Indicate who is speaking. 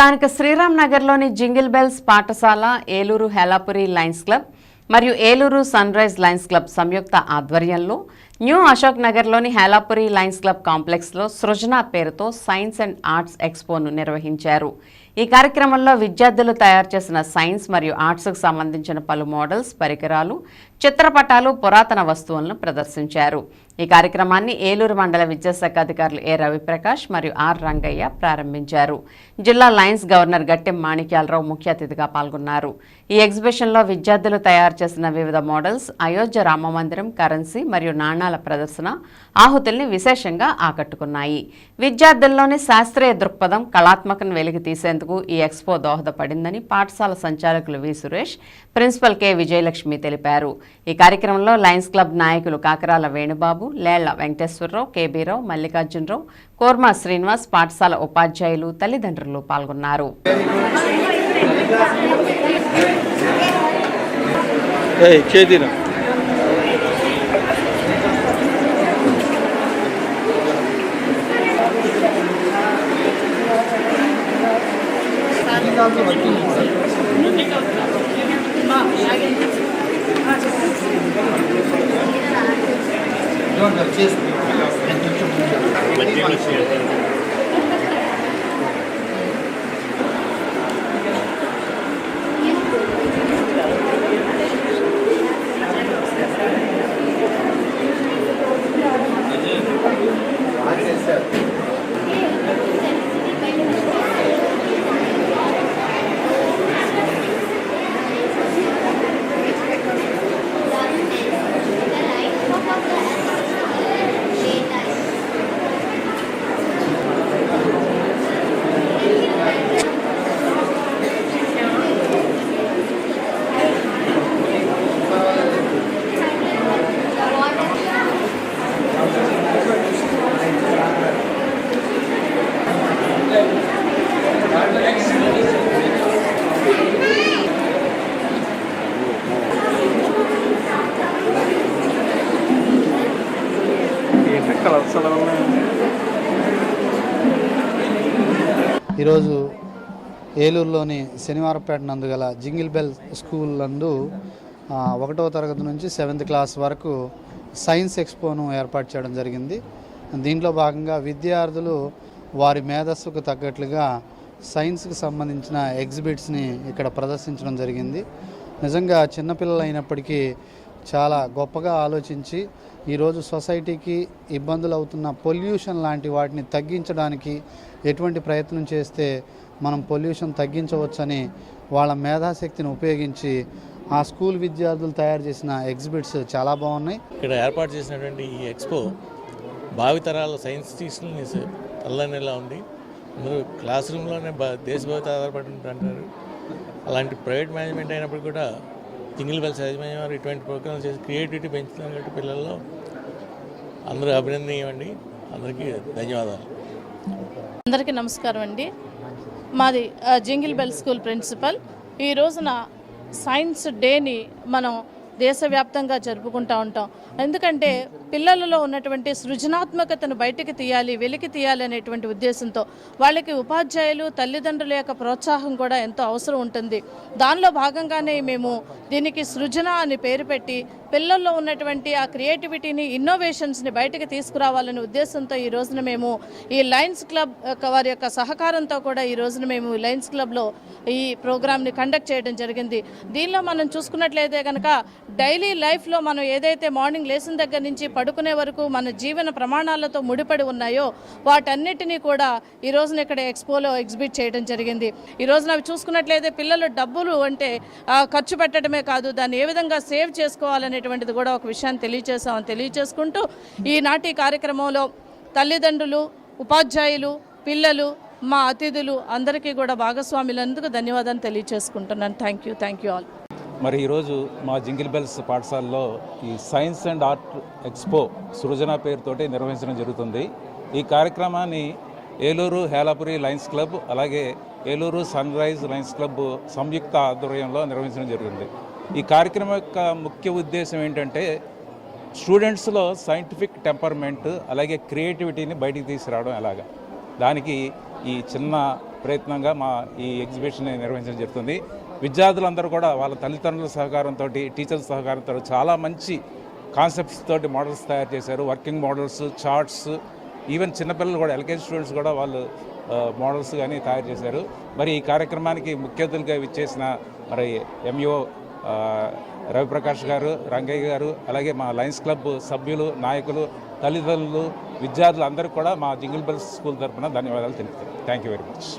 Speaker 1: స్థానిక శ్రీరామ్ నగర్లోని jingle bells పాఠశాల ఏలూరు హెలాపురి లైన్స్ క్లబ్ మరియు Eluru sun rise Lions club సంయుక్త ఆధ్వర్యంలో న్యూ అశోక్ నగర్లోని హేలాపురి లయన్స్ క్లబ్ కాంప్లెక్స్లో సృజన పేరుతో సైన్స్ అండ్ ఆర్ట్స్ ఎక్స్పోను నిర్వహించారు. ఈ కార్యక్రమంలో విద్యార్థులు తయారు చేసిన సైన్స్ మరియు ఆర్ట్స్కు సంబంధించిన పలు మోడల్స్ పరికరాలు చిత్రపటాలు పురాతన వస్తువులను ప్రదర్శించారు. ఈ కార్యక్రమాన్ని ఏలూరు మండల విద్యాశాఖ అధికారులు ఏ రవిప్రకాష్ మరియు ఆర్ రంగయ్య ప్రారంభించారు. జిల్లా లయన్స్ గవర్నర్ గట్టెం మాణిక్యాలరావు ముఖ్య అతిథిగా పాల్గొన్నారు. ఈ ఎగ్జిబిషన్లో విద్యార్థులు తయారు చేసిన వివిధ మోడల్స్ అయోధ్య రామ మందిరం కరెన్సీ మరియు నాణాల ప్రదర్శన ఆహుతుల్ని విశేషంగా ఆకట్టుకున్నాయి. విద్యార్థుల్లోని శాస్త్రీయ దృక్పథం కళాత్మకను వెలికి తీసేందుకు ఈ ఎక్స్పో దోహదపడిందని పాఠశాల సంచాలకులు V. Suresh principal K. Vijayalakshmi తెలిపారు. ఈ కార్యక్రమంలో లయన్స్ క్లబ్ నాయకులు కాకరాల వేణుబాబు లేళ్ళ వెంకటేశ్వరరావు కేబీరావు మల్లికార్జునరావు కోర్మా శ్రీనివాస్ పాఠశాల ఉపాధ్యాయులు తల్లిదండ్రులు పాల్గొన్నారు.
Speaker 2: learned of just and ఏంటి కలర్స్
Speaker 3: ఈరోజు ఏలూరులోని శనివారపేట నందు గల జింగిల్ బెల్ స్కూల్ నందు ఒకటవ తరగతి నుంచి సెవెంత్ క్లాస్ వరకు సైన్స్ ఎక్స్పోను ఏర్పాటు చేయడం జరిగింది. దీంట్లో భాగంగా విద్యార్థులు వారి మేధస్సుకు తగ్గట్లుగా సైన్స్కి సంబంధించిన ఎగ్జిబిట్స్ని ఇక్కడ ప్రదర్శించడం జరిగింది. నిజంగా చిన్నపిల్లలు అయినప్పటికీ చాలా గొప్పగా ఆలోచించి ఈరోజు సొసైటీకి ఇబ్బందులు అవుతున్న పొల్యూషన్ లాంటి వాటిని తగ్గించడానికి ఎటువంటి ప్రయత్నం చేస్తే మనం పొల్యూషన్ తగ్గించవచ్చని వాళ్ళ మేధాశక్తిని ఉపయోగించి ఆ స్కూల్ విద్యార్థులు తయారు చేసిన ఎగ్జిబిట్స్ చాలా బాగున్నాయి.
Speaker 4: ఇక్కడ ఏర్పాటు చేసినటువంటి ఈ ఎక్స్పో భావితరాల సైన్స్ టీచర్ని తల్లనేలా ఉంది అందరూ క్లాస్ రూమ్లోనే దేశ భవిత ఆధారపడి అంటారు అలాంటి ప్రైవేట్ మేనేజ్మెంట్ అయినప్పుడు కూడా సింగిల్ బెల్స్ యాజమాన్యం వారు ఇటువంటి ప్రోగ్రామ్స్ చేసి క్రియేటివిటీ పెంచుతున్నటువంటి పిల్లల్లో అందరూ అభినందనీయమండి. అందరికీ ధన్యవాదాలు.
Speaker 5: అందరికీ నమస్కారం అండి. మాది జింగిల్ బెల్ స్కూల్ ప్రిన్సిపల్. ఈ రోజున సైన్స్ డేని మనం దేశవ్యాప్తంగా జరుపుకుంటూ ఉంటాం. ఎందుకంటే పిల్లలలో ఉన్నటువంటి సృజనాత్మకతను బయటికి తీయాలి వెలికి తీయాలి అనేటువంటి ఉద్దేశంతో వాళ్ళకి ఉపాధ్యాయులు తల్లిదండ్రుల యొక్క ప్రోత్సాహం కూడా ఎంతో అవసరం ఉంటుంది. దానిలో భాగంగానే మేము దీనికి సృజన అని పేరు పెట్టి పిల్లల్లో ఉన్నటువంటి ఆ క్రియేటివిటీని ఇన్నోవేషన్స్ని బయటకు తీసుకురావాలనే ఉద్దేశంతో ఈ రోజున మేము ఈ లయన్స్ క్లబ్ యొక్క వారి యొక్క సహకారంతో కూడా ఈ రోజున మేము లయన్స్ క్లబ్లో ఈ ప్రోగ్రామ్ని కండక్ట్ చేయడం జరిగింది. దీనిలో మనం చూసుకున్నట్లయితే కనుక డైలీ లైఫ్లో మనం ఏదైతే మార్నింగ్ లేచిన దగ్గర నుంచి పడుకునే వరకు మన జీవన ప్రమాణాలతో ముడిపడి ఉన్నాయో వాటన్నిటినీ కూడా ఈ రోజున ఇక్కడ ఎక్స్పోలో ఎగ్జిబిట్ చేయడం జరిగింది. ఈ రోజున అవి చూసుకున్నట్లయితే పిల్లలు డబ్బులు అంటే ఖర్చు పెట్టడమే కాదు దాన్ని ఏ విధంగా సేవ్ చేసుకోవాలనేటువంటిది కూడా ఒక విషయాన్ని తెలియజేసామని తెలియజేసుకుంటూ ఈనాటి కార్యక్రమంలో తల్లిదండ్రులు ఉపాధ్యాయులు పిల్లలు మా అతిథులు అందరికీ కూడా భాగస్వాములందుకు ధన్యవాదాలు తెలియజేసుకుంటున్నాను thank you. Thank you all.
Speaker 6: మరి ఈరోజు మా జింగిల్ బెల్స్ పాఠశాలలో ఈ science and art expo Srujana పేరుతోటి నిర్వహించడం జరుగుతుంది. ఈ కార్యక్రమాన్ని ఏలూరు హేలాపురి లయన్స్ క్లబ్ అలాగే Eluru sun rise Lions club సంయుక్త ఆధ్వర్యంలో నిర్వహించడం జరిగింది. ఈ కార్యక్రమం యొక్క ముఖ్య ఉద్దేశం ఏంటంటే స్టూడెంట్స్లో సైంటిఫిక్ టెంపర్మెంట్ అలాగే క్రియేటివిటీని బయటికి తీసుకురావడం ఎలాగా. దానికి ఈ చిన్న ప్రయత్నంగా మా ఈ ఎగ్జిబిషన్ నిర్వహించడం జరుగుతుంది. విద్యార్థులందరూ కూడా వాళ్ళ తల్లిదండ్రుల సహకారంతో టీచర్ల సహకారంతో చాలా మంచి కాన్సెప్ట్స్ తోటి మోడల్స్ తయారు చేశారు. వర్కింగ్ మోడల్స్ చార్ట్స్ ఈవెన్ చిన్నపిల్లలు కూడా ఎల్కేజీ స్టూడెంట్స్ కూడా వాళ్ళు మోడల్స్ కానీ తయారు చేశారు. మరి ఈ కార్యక్రమానికి ముఖ్య అతిథులుగా విచ్చేసిన మరి ఎంఈఓ రవిప్రకాష్ గారు రంగయ్య గారు అలాగే మా లయన్స్ క్లబ్ సభ్యులు నాయకులు తల్లిదండ్రులు విద్యార్థులు అందరికీ కూడా మా జింగిల్ బెల్స్ స్కూల్ తరఫున ధన్యవాదాలు తెలుపుతాను థ్యాంక్ యూ వెరీ మచ్